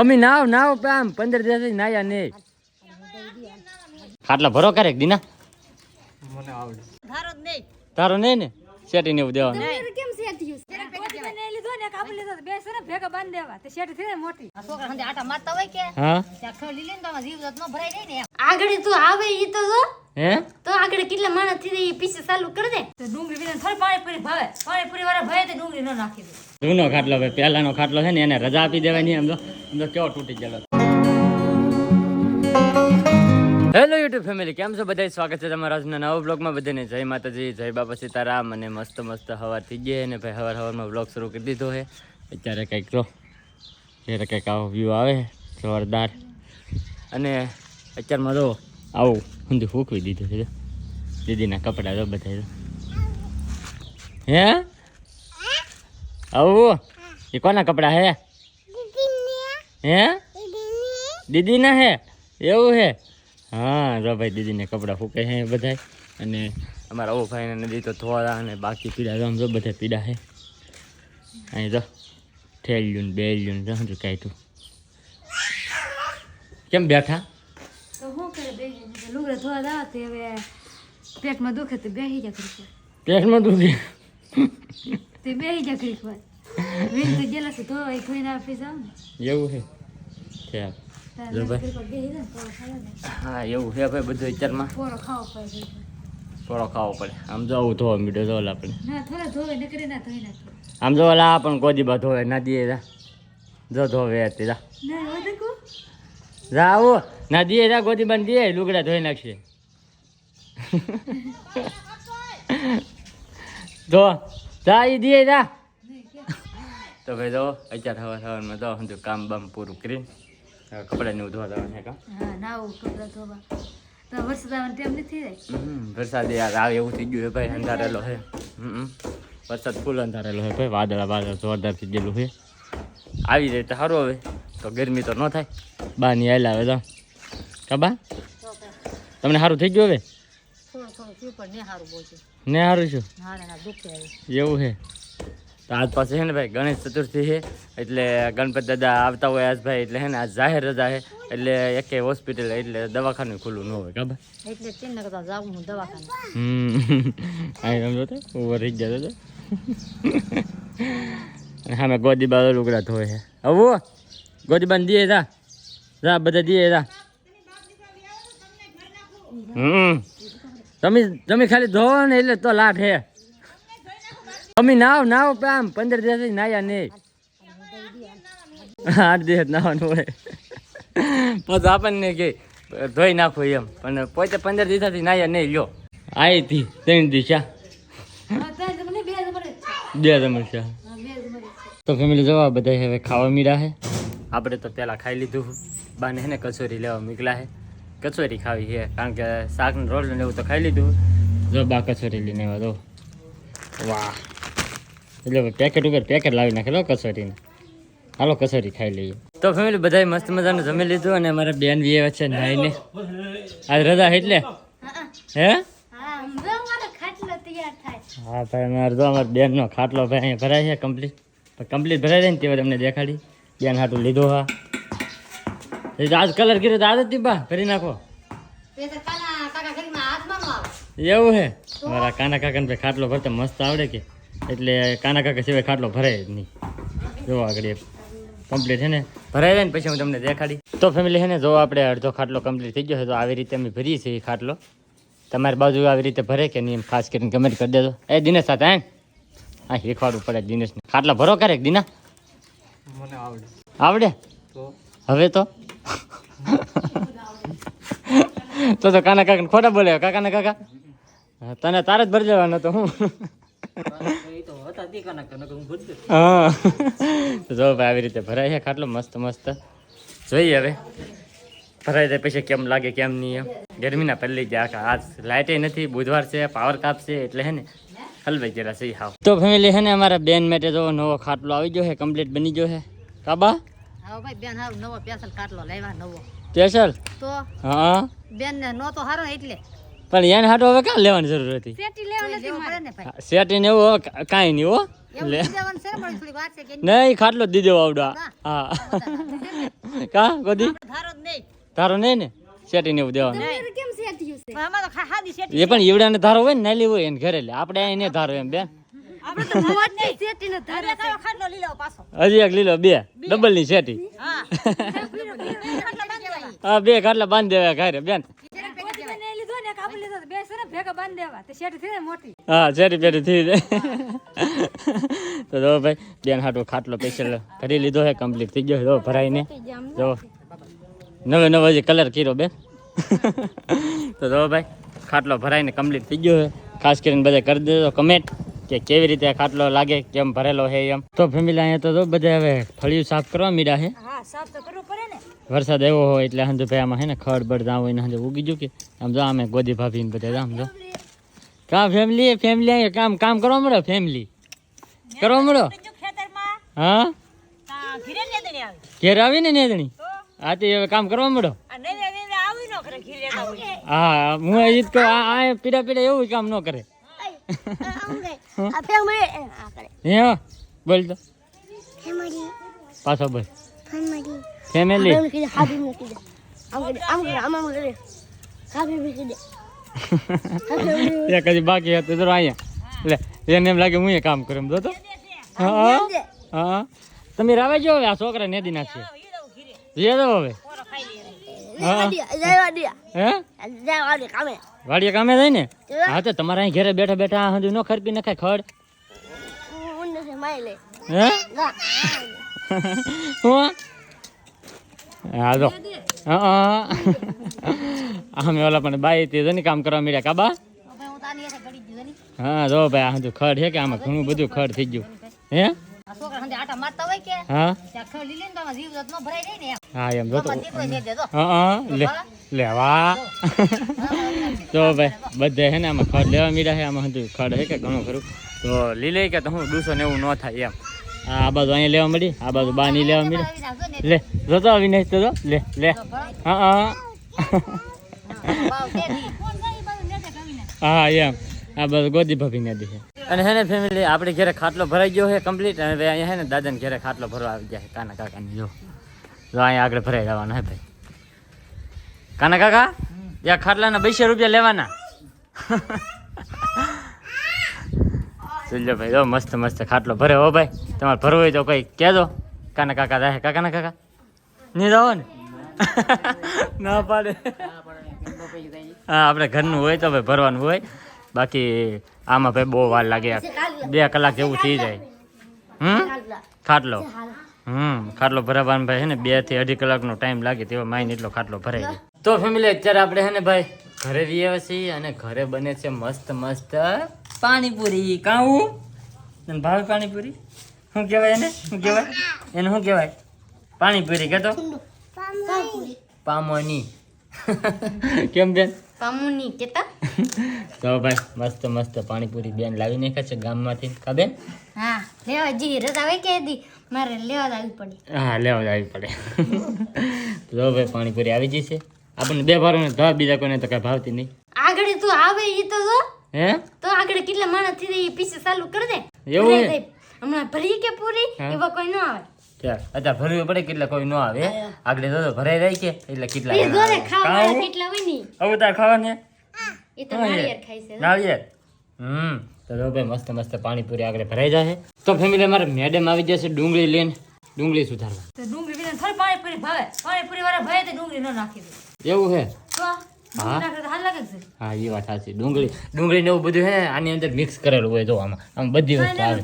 અમે નાવ નાવ પામ આમ પંદર દિવસથી નાયા નહીં. ખાટલા ભરો કરે દીના? ધારો જ નહીં. તારો નહીં ને? શેટી ને એવું દેવાનું. કેમ સેટ થયું લીધો ને કાપી લીધો બે સરે ભેગા બાંધ દેવા. તે શેટી થઈ મોટી. આ છોકરા હંદે આટા મારતા હોય કે? હા? ત્યાં લીલી ને તો જીવ જતનો ભરાઈ જાય ને. આગળ તું આવે ઈ તો જો. હે? તો આગળ કેટલા માણસથી ઈ પીછે ચાલુ કરી દે. તો ડુંગળી વિના થોડી પાણીપુરી ભાવે. પાણીપુરી વાળા ભાવે તો ડુંગળી ન નાખી દે. જૂનો ખાટલો ભાઈ પહેલાનો ખાટલો છે ને એને રજા આપી દેવાની એમ તો કેવો તૂટી ગયેલો હેલો યુટ્યુબ ફેમિલી કેમ છો? બધા સ્વાગત છે તમારા આજના નવા બ્લોગમાં બધાને જય માતાજી, જય બાપા સીતારામ અને મસ્ત મસ્ત હવાર થઈ ગયા અને ભાઈ હવાર હવારમાં બ્લોગ શરૂ કરી દીધો છે. અત્યારે કંઈક જો, અત્યારે કંઈક આવો વ્યૂ આવે જોરદાર. અને અત્યારમાં જો આવું ઊંધી ફૂંકવી દીધું છે દીદીના કપડાં જો બધા હે? આવું? એ કોના કપડાં હે? હે? દીદીના? હે? એવું હે? હા જો ભાઈ દીદીને કપડાં ફૂકે છે બધા અને અમારા ઓ ભાઈને નદી તો થોડા અને બાકી પીડા જો આમ જો બધા પીડા છે અહીં જો ઠેલ્યું ને બેલ્યું ને જો કાંઈ તું કેમ બેઠા? પેટમાં દુખે તો બેહી જા પેટમાં દુખે? તે બેહી જા વીન તો જેલા છે ધોવા એ ધોઈને આપી જાવ ને એવું છે છે જો ભાઈ. ને હા એવું હે ભાઈ બધું વિચારમાં પોરો ખાવો પડે થોડો ખાવો પડે આમ જો ધોવા મીઠો જો આપણે ના થોડા ધોવે નકરી ના ધોઈ નાખે આમ જો લા પણ ગોદી બા ધોવે દીએ જા જો ધોવે હતી જા ના જા આવો નદીએ જા ગોદી બાંધ દે લુગડા ધોઈ નાખશે જો જા એ દીએ જા તો ભાઈ જો અત્યારે હવા સવારમાં તો હું કામ બામ પૂરું કરીને કપડાં ને ધોવા છે કામ હા ના કપડાં ધોવા. તો વરસાદ આવવાનો ટાઈમ નથી થાય? વરસાદ યાર આવે એવું થઈ ગયું છે ભાઈ અંધારેલો છે. વરસાદ ફૂલ અંધારેલો છે ભાઈ વાદળા વાદળ જોરદાર થઈ ગયેલું છે. આવી જાય તો સારું હવે તો ગરમી તો ન થાય. બા ની આવેલા હવે તો. કબા તમને સારું થઈ ગયું હવે? ને સારું છે? એવું છે? તો આજ પાસે છે ને ભાઈ ગણેશ ચતુર્થી છે. એટલે ગણપત દાદા આવતા હોય આજ ભાઈ એટલે છે ને આજ જાહેર રજા છે. એટલે એકે હોસ્પિટલ એટલે દવાખાનું ખુલ્લું ન હોય ખબર? એટલે તેમ ને કરતા જાવું હું દવાખાને. હમ. આ સમજો તો ઊભો રહી જતો તો અને સામે ગોદી બાદ લુગડા ધોય છે. હવે ગોદી બાંધ દીએ જા. જા બધા દીએ જા. હમ. તમે તમે ખાલી ધોવો ને એટલે તો લાભ હે અમે નાવ નાવ આમ પંદર દિવસ નાયા નહીં. આઠ દિવસ નાવાનું હોય. પછી આપણને કે, ધોઈ નાખો એમ. પણ પોતે પંદર દિવસથી નાયા નહીં, લ્યો. આવી હતી ત્રણ દિશા બે જ મળે બે સમસ્યા હા. બે જ મળે તો ફેમિલી જવા બધા હવે ખાવા મીરા છે. આપણે તો પહેલાં ખાઈ લીધું બાને હેને કચોરી લેવા નીકળ્યા છે. કચોરી ખાવી છે, કારણ કે શાકનું ને એવું તો ખાઈ લીધું જો બા કચોરી લઈને આવ્યા તો વાહ. એટલે પેકેટ ઉપર પેકેટ લાવી નાખેલો કચોરીને હાલો કચોરી ખાઈ લઈએ. તો ફેમિલી બધાએ મસ્ત મજાનું જમી લીધું અને અમારા બેન વી છે નાઈને આજ રજા એટલે? હે? હા, ભાઈ મારે જો અમારા બેનનો ખાટલો ભાઈ અહીંયા ભરાય છે કમ્પ્લીટ કમ્પ્લીટ ભરાય જાય ને તેવા તમને દેખાડી. બેન હાટું લીધો હા. આજ કલર કર્યો તો આજ જ બા, ભરી નાખો. તે તો એવું હે? મારા કાના કાકાને ભાઈ ખાટલો ભરતા મસ્ત આવડે કે. એટલે કાના કાકા સિવાય ખાટલો ભરાય જ નહીં. જો આગળ કમ્પ્લીટ છે ને ભરાય જાય ને પછી હું તમને દેખાડી. તો ફેમિલી છે ને જો આપણે અડધો ખાટલો કમ્પ્લીટ થઈ ગયો છે તો આવી રીતે અમે ભરીએ છીએ એ ખાટલો. તમારી બાજુ આવી રીતે ભરે કે નહીં એમ ખાસ કરીને કમેન્ટ કરી દેજો. એ દિનેશ સાથે હે હા શીખવાડવું પડે દિનેશને. ખાટલા ભરો કરે દિના? મને આવડે. આવડે? તો? હવે તો? તો તો કાના કાકા ખોટા બોલે કાકા કાકા? હા, તને તારે જ ભરી દેવાનો તો હું? હું. જો ભાઈ આવી રીતે ભરાય છે ખાટલો મસ્ત મસ્ત. જોઈએ હવે. ભરાય જાય પછી કેમ લાગે કેમ નહીં એમ. ગરમીના પહેલી જ આખા આજ લાઇટે નથી બુધવાર છે પાવર કાપ છે એટલે હે ને હલવાઈ જરા સહી હાવ. તો ફેમિલી હે ને અમારા બેન માટે જો નવો ખાટલો આવી ગયો છે કમ્પ્લીટ બની ગયો છે. કાબા હા ભાઈ બેન હારું નવો પેસલ કાટલો લેવા નવો. સ્પેશલ તો? હા. બેન ને નો તો હારો એટલે. પણ એને હાટો હવે કાં લેવાની જરૂર હતી? સેટી ને એવું કાંઈ નહીં હો. ને નહીં ખાટલો જ દીધો આવડો હા. કા ગોદી? ધારો નહીં. ને સેટી ને? એવું દેવાનું. છે? પણ ઈવડા એ ઈવડાને ધારો હોય ને નાલી હોય એને ઘરે લે. આપણે અહીં નહીં ધારો એમ બેન ને હજી એક લીલો બે. ડબલની સેટી. હા. બે ખાટલા બાંધી દેવા ઘરે બેન મોટી બેને લીધો ને એક આપણે લીધો તો બે છે ને ભેગા બાંધી દેવા. તો શેઠ થઈ મોટી. હા શેઠી પેટી થઈ જાય. તો જો ભાઈ બેન હાટો ખાટલો સ્પેશિયલ કરી લીધો છે કમ્પ્લીટ થઈ ગયો જો ભરાઈને. જો. નવે નવો હજી કલર કર્યો બેન. તો જો ભાઈ ખાટલો ભરાઈને કમ્પ્લીટ થઈ ગયો છે ખાસ કરીને બધા કરી દેજો કમેન્ટ કે કેવી રીતે ખાટલો લાગે કેમ ભરેલો છે એમ. તો ફેમિલી અહીંયા તો બધા હવે ફળિયું સાફ કરવા મીડા છે હા સાફ તો વરસાદ એવો હોય એટલે હંધુ ભાઈ આમાં હે ને ખડ બળ હોય ને હંધુ ઉગી ગયું કે? આમ જો અમે ગોદી ભાભી ને બધા આમ જો. કા ફેમિલી ફેમિલી અહીંયા કામ કામ કરવા મળો? ફેમિલી કરવા મળો? હા? ઘીરે આવી ને નેદણી? આ તે હવે કામ કરવા મળો? હા હું એ જ કહું આ પીડા પીડા એવું કામ ન કરે. બોલ તો. પાછો બોલ. ફેમિલી એક હજી બાકી હતું જો અહીંયા લે એને એમ લાગે હું એ કામ કરું એમ જો તો હા હા તમે રાવે જો હવે આ છોકરા નેદી નાખશે જે દો હવે હા હે વાડીએ કામે જાય ને હા તો તમારા અહીં ઘરે બેઠા બેઠા હજુ ન ખરપી નખાય ખડ હે હું હા હા. અમે ઓલા પણ બાઈ તે જો ને કામ કરવા મળ્યા કાબા? હવે હું જો ભાઈ આ ખડ છે કે આમાં ઘણું બધું ખડ થઈ ગયું. હે? આ છોકરા હંધે આટા મારતા હોય કે? હા. જત હા એમ જો તો. આમાં દીકરો દે દેજો હા હા. લે લેવા. તો ભાઈ બધે હે ને આમાં ખડ લેવા મળ્યા છે આમાં હજુ ખડ હે કે ઘણું ખરું. તો લીલે કે તો હું દૂસો ને એવું ન થાય એમ. આ બાજુ અહીંયા લેવા મળી આ બાજુ બા ની લેવા મળી. લે જોતો અવિનાશ તો લે લે. હા હા એમ. આ બધું ગોદી ભાભી ને છે. અને હે ને ફેમિલી આપણે ઘરે ખાટલો ભરાઈ ગયો છે કમ્પ્લીટ અને અહીંયા હે ને દાદાને ઘરે ખાટલો ભરવા આવી ગયા છે. કાના કાકાની જો. જો અહીંયા આગળ ભરાઈ જવાનો હે ભાઈ. કાના કાકા? ત્યાં ખાટલાના બસો રૂપિયા લેવાના? સુલ્યો ભાઈ જો મસ્ત મસ્ત ખાટલો ભરે હો ભાઈ. તમારે ભરવું હોય તો કંઈ કહેજો. કાના કાકા રહે કાકાના કાકા? નહીં જાઓ ને? ના પાડે. હા આપણે ઘરનું હોય તો ભાઈ ભરવાનું હોય. બાકી આમાં ભાઈ બહુ વાર લાગે. બે કલાક જેવું થઈ જાય. હમ? ખાટલો. હમ ખાટલો ભરાવાનો ભાઈ હે ને બેથી અઢી કલાકનો ટાઈમ લાગે તેવો માઇન એટલો ખાટલો ભરાઈ જાય તો ફેમિલી અત્યારે આપણે હે ને ભાઈ ઘરે રહીએ છીએ અને ઘરે બને છે મસ્ત મસ્ત પાણીપુરી કાવું તને ભાવે પાણીપુરી? શું કહેવાય એને? શું કહેવાય? એને શું કહેવાય? પાણીપુરી કહેતો પામોની. કેમ બેન? પામુની કેતા તો ભાઈ મસ્ત મસ્ત પાણીપુરી બેન લાવી નાખ્યા છે ગામમાંથી. કા બેન? હા લેવા જી રજા હોય કે દી મારે લેવા આવી પડે. હા લેવા આવી પડે. તો ભાઈ પાણીપુરી આવી જશે આપણને બે ભાવ ભાવ બીજા કોઈને તો કઈ ભાવતી નહીં. આગળ તું આવે એ તો જો. હે? તો આગળ કેટલા માણસથી જાય પીસે ચાલુ કરી દે. એવું હે? હમણાં ભરી કે પૂરી એવા કોઈ ન આવે. ચાલ અત્યારે ભરવી પડે કેટલા કોઈ ન આવે આગળ તો ભરાઈ રહી કે એટલે કેટલા એ જણા જોરે આવે. ખાવા કાં વાળા હું? કેટલા હોયની? આવું તાર ખાવાને? એ તો નાળિયેર ખાય છે. નાળિયેર? હમ. તો ભાઈ મસ્ત મસ્ત પાણીપુરી આગળ ભરાઈ જશે તો ફેમિલી અમારે મેડમ આવી જશે ડુંગળી લઈને. ડુંગળી સુધારવા. તો ડુંગળી વિના થોડી પાણીપુરી ભાવે. પાણીપુરી વાળા ભાવે તો ડુંગળી ન નાખી દે. એવું હે? તો છે. હા એ વાત સાચી. ડુંગળી ડુંગળી ને એવું બધું હે આની અંદર મિક્સ કરેલું હોય જો આમાં. આમ બધી વસ્તુ આવે.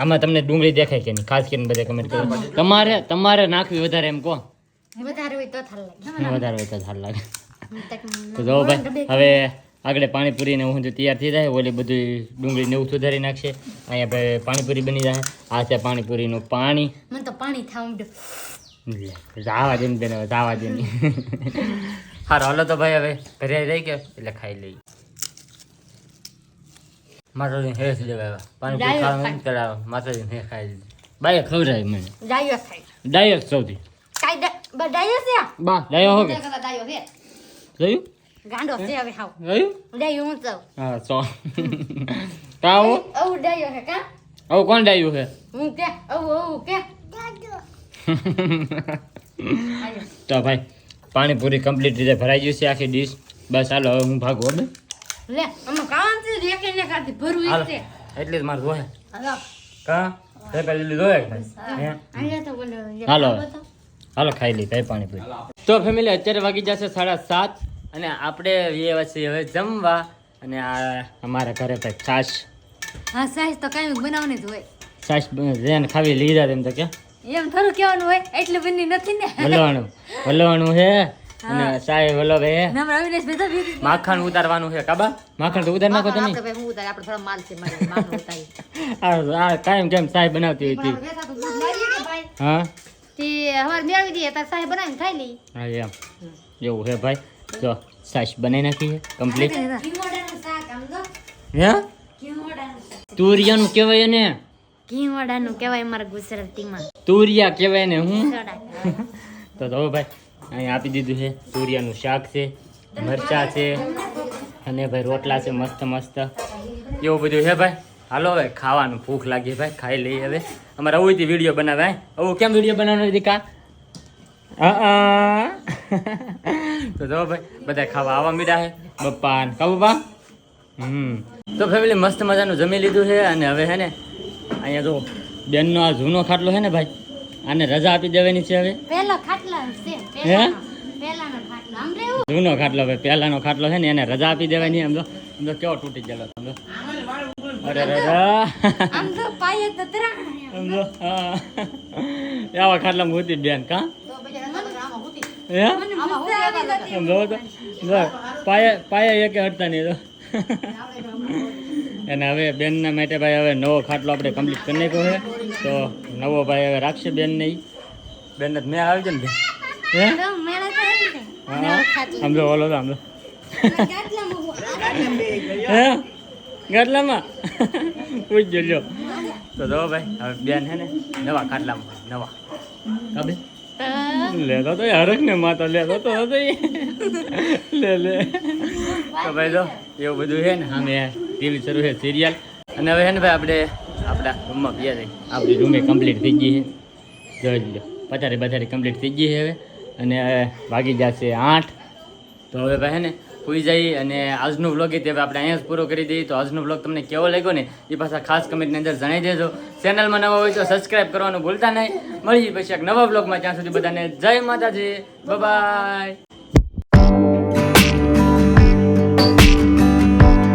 આમાં તમને ડુંગળી દેખાય કે નહીં? ખાસ કરીને બધા કમેન્ટ કરો. તમારે તમારે નાખવી વધારે એમ કહો. વધારે હોય તો થાલ લાગે. વધારે હોય તો લાગે. તો જો ભાઈ હવે આગળ પાણીપુરી ને હું તૈયાર થઈ જાય ઓલી બધું ડુંગળી ને એવું સુધારી નાખશે. અહીંયા ભાઈ પાણીપુરી બની જાય. આ છે પાણીપુરીનું પાણી. મને તો પાણી થાવ જાવા દે ને બેન જાવા દે હારો હાલો તો ભાઈ હવે ઘરે રહી ગયો એટલે ખાઈ લઈ માતાજી હેસ લેવા પાણીપુરી ખાવાનું ચડાવ માતાજી હે ખાઈ લીધી. બાઈએ ખવડાવી મને. ડાયો ખાઈ. ડાયો સૌથી. કાઈ ડાયો છે? બા ડાયો હો કે? કદા હે જોયું? ગાંડો છે હવે હાવ. જોયું? ડાયો હું તો. હા સો ડાયો હે કા? આવું કોણ ડાયું છે? હું કે ઓ કે? તો ભાઈ પાણીપુરી કમ્પ્લીટ રીતે ભરાઈ ગયું છે આખી ડીશ બસ હાલો હવે હું ભાગું લે કામ છે ને ભરવું છે. એટલે જ મારે જોહે હાલો. કા? તે પેલી તો હાલો. હાલો ખાઈ લઈ ભાઈ પાણીપુરી. તો ફેમિલી અત્યારે વાગી જશે સાડા સાત અને આપણે એ પછી હવે જમવા અને આ અમારા ઘરે ભાઈ છાશ. હા છાશ તો કઈ બનાવવાની જ હોય. છાશ જેને ખાવી લીધા તેમ તો કે. એમ થોડું કહેવાનું હોય એટલે બની નથી ને. વલવાણું વલવાણું હે અને સાહેબ વલો હે. નામ અવિનેશ ભાઈ તો બીજી માખણ ઉતારવાનું છે કાબા? માખણ તો ઉતાર નાખો તમે. આપણે હું ઉતાર આપણે થોડા માલ છે મારે માલ ઉતારી. આ કાયમ કેમ સાય બનાવતી હોય તી? આપણે વેચાતું દૂધ લાવીએ કે ભાઈ? હા? તે હવાર મેળવી દઈએ તાર સાહેબ બનાવીને ખાઈ લઈ હા એમ. એવું હે ભાઈ? જો સાસ બનાવી નાખી છે કમ્પ્લીટ કિમોડાનું શાક આમ તો હે? તુરિયાનું કહેવાય ને કિમોડાનું કહેવાય મારા ગુજરાતીમાં. તુરિયા કહેવાય ને હું? તો ધો ભાઈ અહીંયા આપી દીધું છે. તુરિયાનું શાક છે મરચા છે અને ભાઈ રોટલા છે મસ્ત મસ્ત. એવું બધું છે ભાઈ? હાલો હવે ખાવાનું ભૂખ લાગી ભાઈ ખાઈ લઈએ હવે. અમારે આવું વીડિયો બનાવે આવું કેમ વીડિયો બનાવવાનો દીકા? હા તો જો ભાઈ બધા ખાવા આવવા મીડા છે. બપ્પા ને કા બપ્પા હમ. તો ફેમિલી મસ્ત મજાનું જમી લીધું છે અને હવે હે ને અહીંયા જો બેનનો આ જૂનો ખાટલો છે ને ભાઈ આને રજા આપી દેવાની છે હવે. પહેલો ખાટલો છે હે? પહેલાનો ખાટલો. આમ રેવું જૂનો ખાટલો ભાઈ પહેલાનો ખાટલો છે ને એને રજા આપી દેવાની આમ તો આમ જો કેવો તૂટી ગયેલો આમ જો. અરે રજા આમ તો પાયે તો આમ જો હા. એવા ખાટલા મૂતી બેન કા? હે? આમાં જો પાયા પાયા એકે હટતા નહીં તો અને હવે બેનના માટે ભાઈ હવે નવો ખાટલો આપણે કમ્પ્લીટ કરી નાખ્યો છે. તો નવો ભાઈ હવે રાખશે બેન નહીં બેન મેં આવી ગયો ને બેન. હે? હા? આમ ઓલો તો સમજો હે? ગાટલામાં? પૂછજો લ્યો તો જો ભાઈ હવે બેન હે ને નવા ખાટલામાં નવા. લેતો તો હરક ને માતો લેતો તો ઈ. લે લે. તો ભાઈ જો એવું બધું છે ને સામે ટીવી શરૂ છે સિરિયલ અને હવે છે ને ભાઈ આપણે આપણા રૂમમાં ગયા છે. આપણી રૂમે કમ્પ્લીટ થઈ ગઈ છે. જોઈ લો પથારી બથારી કમ્પ્લીટ થઈ ગઈ છે હવે. અને વાગી જશે આઠ. તો હવે ભાઈ ને સુઈ જઈ અને આજનો વ્લોગ એ હવે આપણે અહીંયા જ પૂરો કરી દઈએ. તો આજનો વ્લોગ તમને કેવો લાગ્યો ને એ પાછા ખાસ કમેન્ટની અંદર જણાવી દેજો. ચેનલમાં નવા હોય તો સબસ્ક્રાઇબ કરવાનું ભૂલતા નહીં. મળીએ પછી એક નવા વ્લોગમાં ત્યાં સુધી બધાને જય માતાજી. બાય